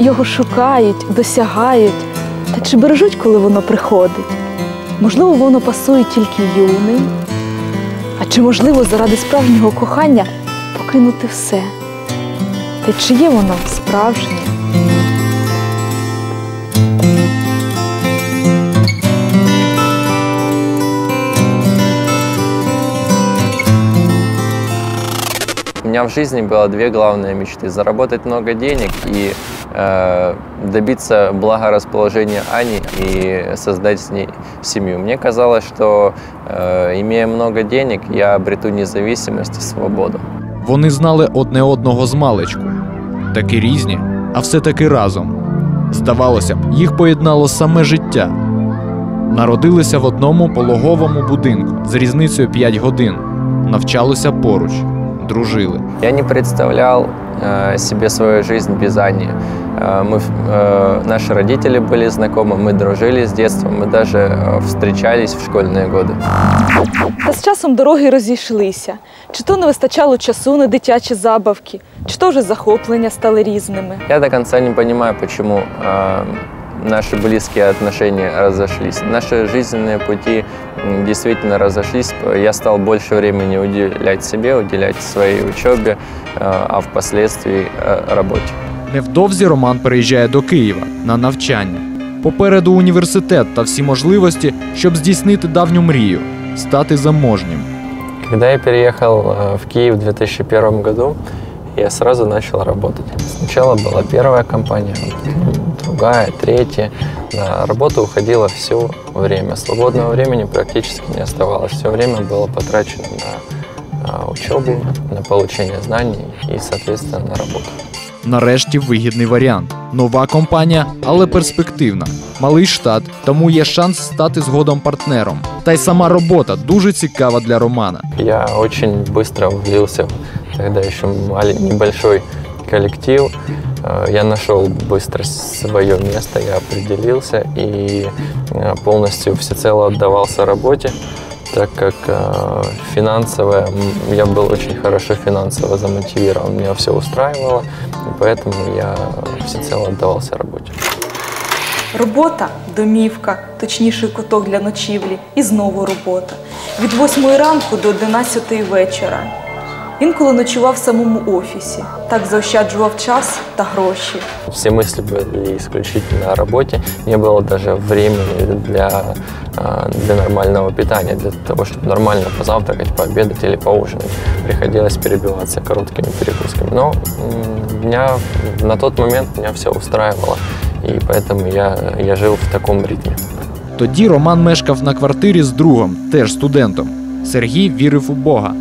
його шукають, досягають. Та чи бережуть, коли воно приходить? Можливо, воно пасує тільки юний. а чи можливо заради справжнього кохання покинути все? Та чи є воно справжнє? У меня в жизни было две главные мечты. Заработать много денег и э, добиться благорасположения Ани и создать с ней семью. Мне казалось, что э, имея много денег, я обрету независимость и свободу. Вони знали одне одного з маличку. Такі різні, а все таки разом. Здавалося б, їх поєднало саме життя. Народилися в одному пологовому будинку з різницею 5 годин. Навчалися поруч, дружили. Я не представлял э, себе свою жизнь без Ани. Э, мы, э, наши родители были знакомы, мы дружили с детства, мы даже э, встречались в школьные годы. Та з часом дороги розійшлися. Чи то не вистачало часу на дитячі забавки, чи то вже захоплення стали різними. Я до конца не понимаю, почему э, наши близкие отношения разошлись. Наши жизненные пути м, действительно разошлись. Я стал больше времени уделять себе, уделять своей учебе, э, а впоследствии э, работе. Невдовзі Роман переїжджає до Києва на навчання. Попереду університет та всі можливості, щоб здійснити давню мрію стати заможнім. Когда я переехал э, в Киев в 2001 году, я сразу начал работать. Сначала была первая компания, другая, третья. На работу уходило все время. Свободного времени практически не оставалось. Все время было потрачено на э, учебу, на получение знаний и, соответственно, на работу. Нарешті вигідний варіант. Нова компанія, але перспективна. Малий штат, тому є шанс стати згодом партнером. Та й сама робота дуже цікава для Романа. Я очень быстро влился в тогда еще малень- небольшой коллектив. Э, Я нашел быстро свое место, я определился и э, полностью всецело отдавался работе, так как э, финансово м, я был очень хорошо финансово замотивирован, меня все устраивало, и поэтому я всецело отдавался работе. Робота, домівка, точніше куток для ночівлі, і знову робота. Від 8 ранку до 11 вечора. Інколи ночував в самому офісі, так заощаджував час та гроші. Все мысли были исключительно о работе. Не было даже времени для, а, для нормального питания, для того, чтобы нормально позавтракать, пообедать или поужинать. Приходилось перебиваться короткими перекусками. Но м, меня на тот момент меня все устраивало. И поэтому я, я жил в таком ритме. Тоді Роман мешкав на квартирі з другом, теж студентом. Сергій вірив у Бога.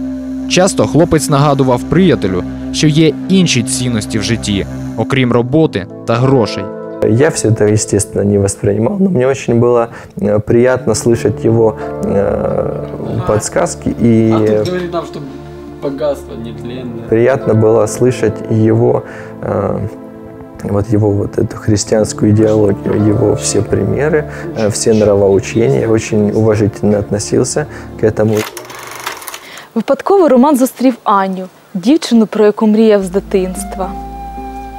Часто хлопець нагадував приятелю, що є інші цінності в житті, окрім роботи та грошей. Я все это, естественно, не воспринимал, но мне очень было э, приятно слышать его э, подсказки и А тут говорит нам, что богатство нетленное. приятно было слышать его э, вот его вот эту христианскую идеологию, его все примеры, э, все нравоучения. Я очень уважительно относился к этому. Випадково Роман зустрів Аню, дівчину, про яку мріяв з дитинства.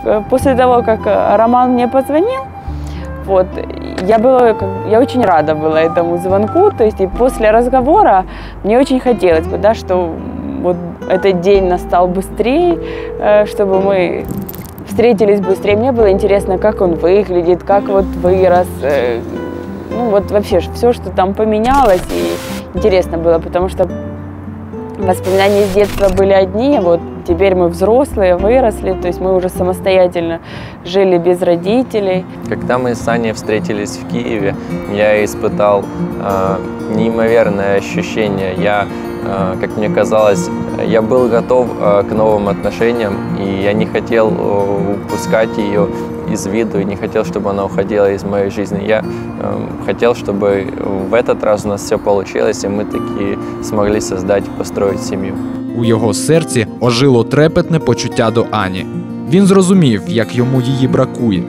Э, После того, как э, Роман мне позвонил, вот, я была, как- я очень рада была этому звонку, то есть и после разговора мне очень хотелось бы, да, что вот этот день настал быстрее, э, чтобы мы встретились быстрее. Мне было интересно, как он выглядит, как вот вырос, э, ну вот вообще все, что там поменялось, и интересно было, потому что воспоминания с детства были одни, вот теперь мы взрослые, выросли, то есть мы уже самостоятельно жили без родителей. Когда мы с Аней встретились в Киеве, я испытал э, неимоверное ощущение. Я, э, как мне казалось, я был готов э, к новым отношениям, и я не хотел э, упускать ее из виду, и не хотел, чтобы она уходила из моей жизни. Я э, хотел, чтобы в этот раз у нас все получилось, и мы таки смогли создать и построить семью. У його серці ожило трепетне почуття до Ані. Він зрозумів, як йому її бракує.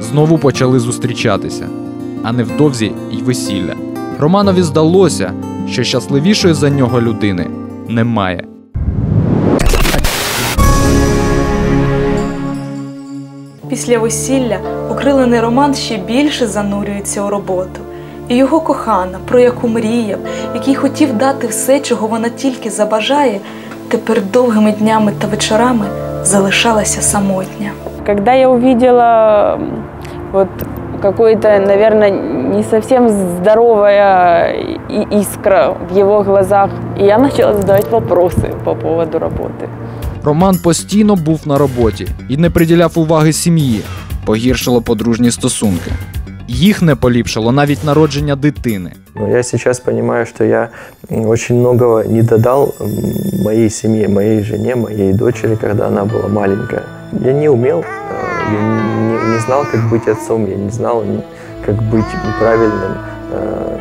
Знову почали зустрічатися, а невдовзі й весілля. Романові здалося, що щасливішої за нього людини немає. Після весілля окрилений Роман ще більше занурюється у роботу. І його кохана, про яку мріяв, який хотів дати все, чого вона тільки забажає, тепер довгими днями та вечорами залишалася самотня. Когда я увидела м, вот какое-то, наверное, не совсем здоровая искра в его глазах, я начала задавать вопросы по поводу работы. Роман постійно був на роботі і не приділяв уваги сім'ї, погіршило подружні стосунки. Їх не поліпшило навіть народження дитини. Но я сейчас понимаю, что я м, очень многого не додал м, моей семье, моей жене, моей дочери, когда она была маленькая. Я не умел, э, я не, не знал, как быть отцом, я не знал, м, как быть правильным, э,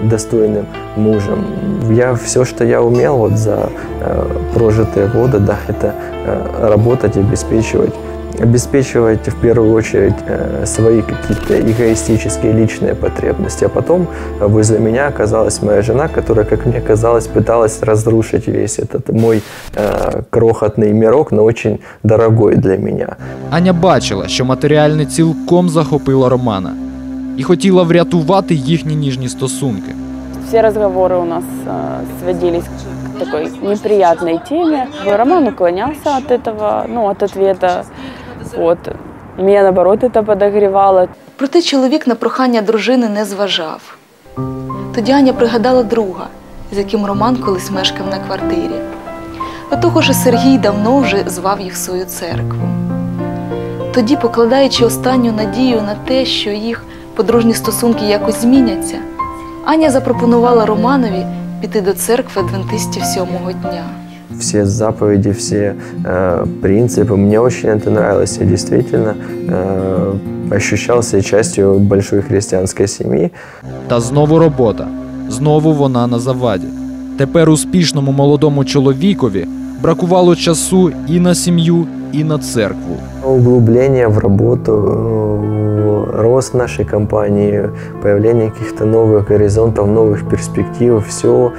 достойным мужем. Я все, что я умел вот за э, прожитые годы, да, это э, работать, обеспечивать обеспечивать в первую очередь э, свои какие-то эгоистические личные потребности. А потом э, возле меня оказалась моя жена, которая, как мне казалось, пыталась разрушить весь этот мой э, крохотный мирок, но очень дорогой для меня. Аня бачила, що матеріальне цілком захопило Романа і хотіла врятувати їхні ніжні стосунки. Все разговоры у нас э, сводились к такой неприятной теме. Роман уклонялся от этого, ну, от ответа. Вот. Меня, наоборот, это подогревало. Проте чоловік на прохання дружини не зважав. Тоді Аня пригадала друга, з яким Роман колись мешкав на квартирі. До того ж, Сергій давно вже звав їх в свою церкву. Тоді, покладаючи останню надію на те, що їх подружні стосунки якось зміняться, Аня запропонувала Романові піти до церкви адвентистів сьомого дня. Все заповеди, все э, принципы, мне очень это нравилось. Я действительно э, ощущал себя частью большой христианской семьи. Та знову робота. Знову вона на заваді. Тепер успішному молодому чоловікові бракувало часу і на сім'ю, і на церкву. Углубление в работу, э, рост нашей компании, появление каких-то новых горизонтов, новых перспектив, все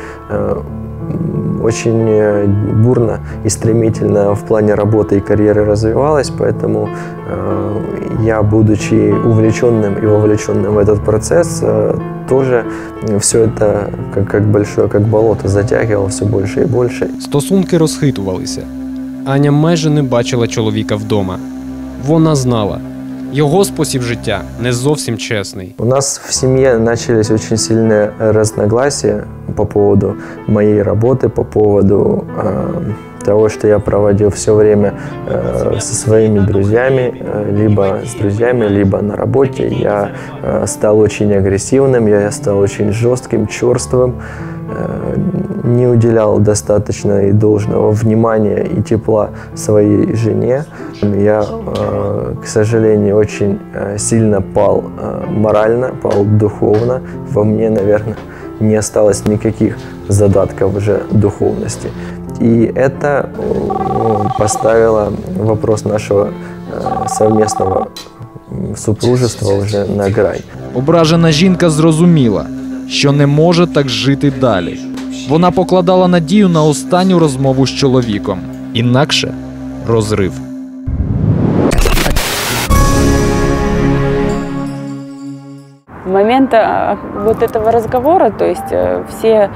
очень э, бурно и стремительно в плане работы и карьеры развивалось, поэтому э, я, будучи увлеченным и вовлеченным в этот процесс, э, тоже все это как, как большое, как болото затягивал все больше и больше. Стосунки розхитувалися. Аня майже не бачила чоловіка вдома. Вона знала, його спосіб життя не зовсім чесний. У нас в семье начались очень сильные разногласия по поводу моей работы, по поводу э, того, что я проводил все время э, со своими друзьями, э, либо с друзьями, либо на работе. Я э, стал очень агрессивным, я стал очень жестким, черствым, э, не уделял достаточно и должного внимания и тепла своей жене. Я, э, к сожалению, очень э, сильно пал э, морально, пал духовно. Во мне, наверное, не осталось никаких задатков уже духовности. И это поставило вопрос нашего совместного супружества уже на грань. Ображена жінка зрозуміла, що не може так жити далі. Вона покладала надію на останню розмову з чоловіком. Інакше розрив. В момент а, вот этого разговора, то есть э, все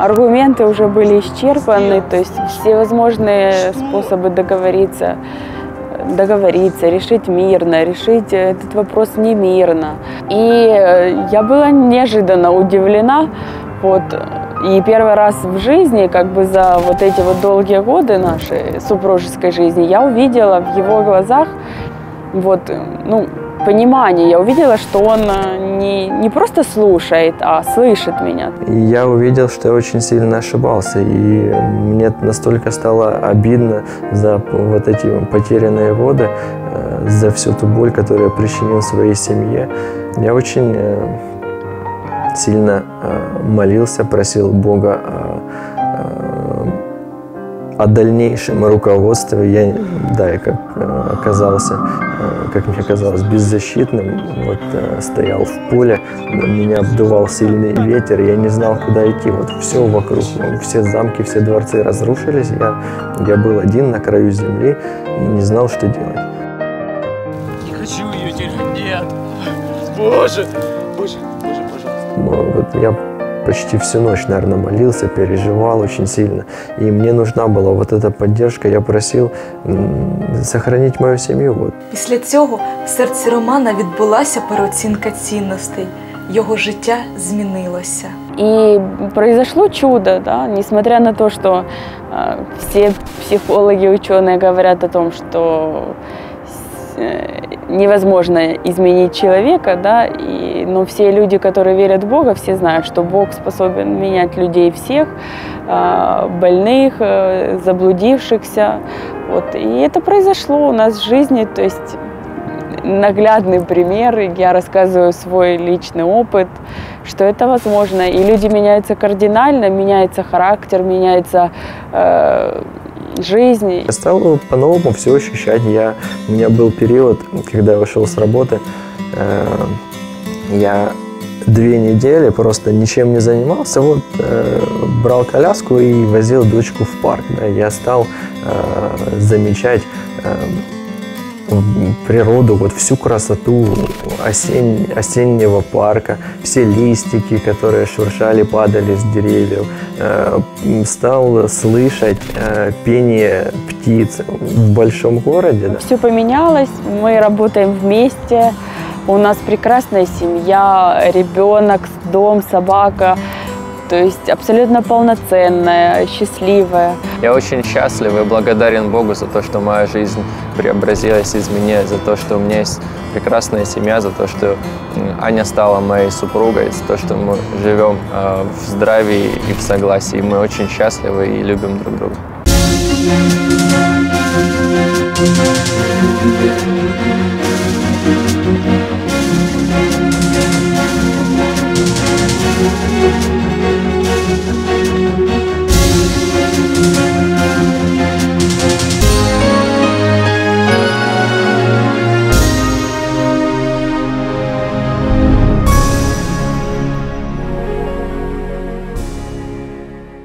аргументы уже были исчерпаны, то есть все возможные способы договориться, договориться, решить мирно, решить этот вопрос не мирно. И э, я была неожиданно удивлена, вот, и первый раз в жизни, как бы за вот эти вот долгие годы нашей супружеской жизни, я увидела в его глазах вот, ну, понимание. Я увидела, что он э, не, не просто слушает, а слышит меня. И я увидел, что я очень сильно ошибался. И мне настолько стало обидно за вот эти потерянные годы, э, за всю ту боль, которую я причинил своей семье. Я очень э, сильно молился, просил Бога о дальнейшем руководстве. Я, да, я как э, оказался, э, как мне казалось, беззащитным. Вот э, стоял в поле, меня обдувал сильный ветер, я не знал, куда идти. Вот все вокруг, ну, все замки, все дворцы разрушились. Я, я был один на краю земли и не знал, что делать. хочу ее терять. Нет. Боже, боже, боже, пожалуйста. Вот я почти всю ночь, наверное, молился, переживал очень сильно. И мне нужна была вот эта поддержка. Я просил м, сохранить мою семью. Вот. Після цього в серці Романа відбулася переоцінка цінностей. Його життя змінилося. И произошло чудо, да, несмотря на то, что э, все психологи, ученые говорят о том, что с- э, невозможно изменить человека, да, и, но все люди, которые верят в Бога, все знают, что Бог способен менять людей всех, э, больных, э, заблудившихся, вот, и это произошло у нас в жизни, то есть наглядный пример, я рассказываю свой личный опыт, что это возможно. И люди меняются кардинально, меняется характер, меняется э, жизнь. Я стал по-новому все ощущать. Я, у меня был период, когда я ушел с работы, э, я две недели просто ничем не занимался, вот э, брал коляску и возил дочку в парк. да. Я стал э, замечать э, природу, вот всю красоту осень, осеннего парка, все листики, которые шуршали, падали с деревьев. Э, Стал слышать э, пение птиц в большом городе. да. Все поменялось, мы работаем вместе, у нас прекрасная семья, ребенок, дом, собака то есть абсолютно полноценная, счастливая. Я очень счастлив и благодарен Богу за то, что моя жизнь преобразилась, из меня, за то, что у меня есть прекрасная семья, за то, что Аня стала моей супругой, за то, что мы живем а, в здравии и в согласии. Мы очень счастливы и любим друг друга. Thank you.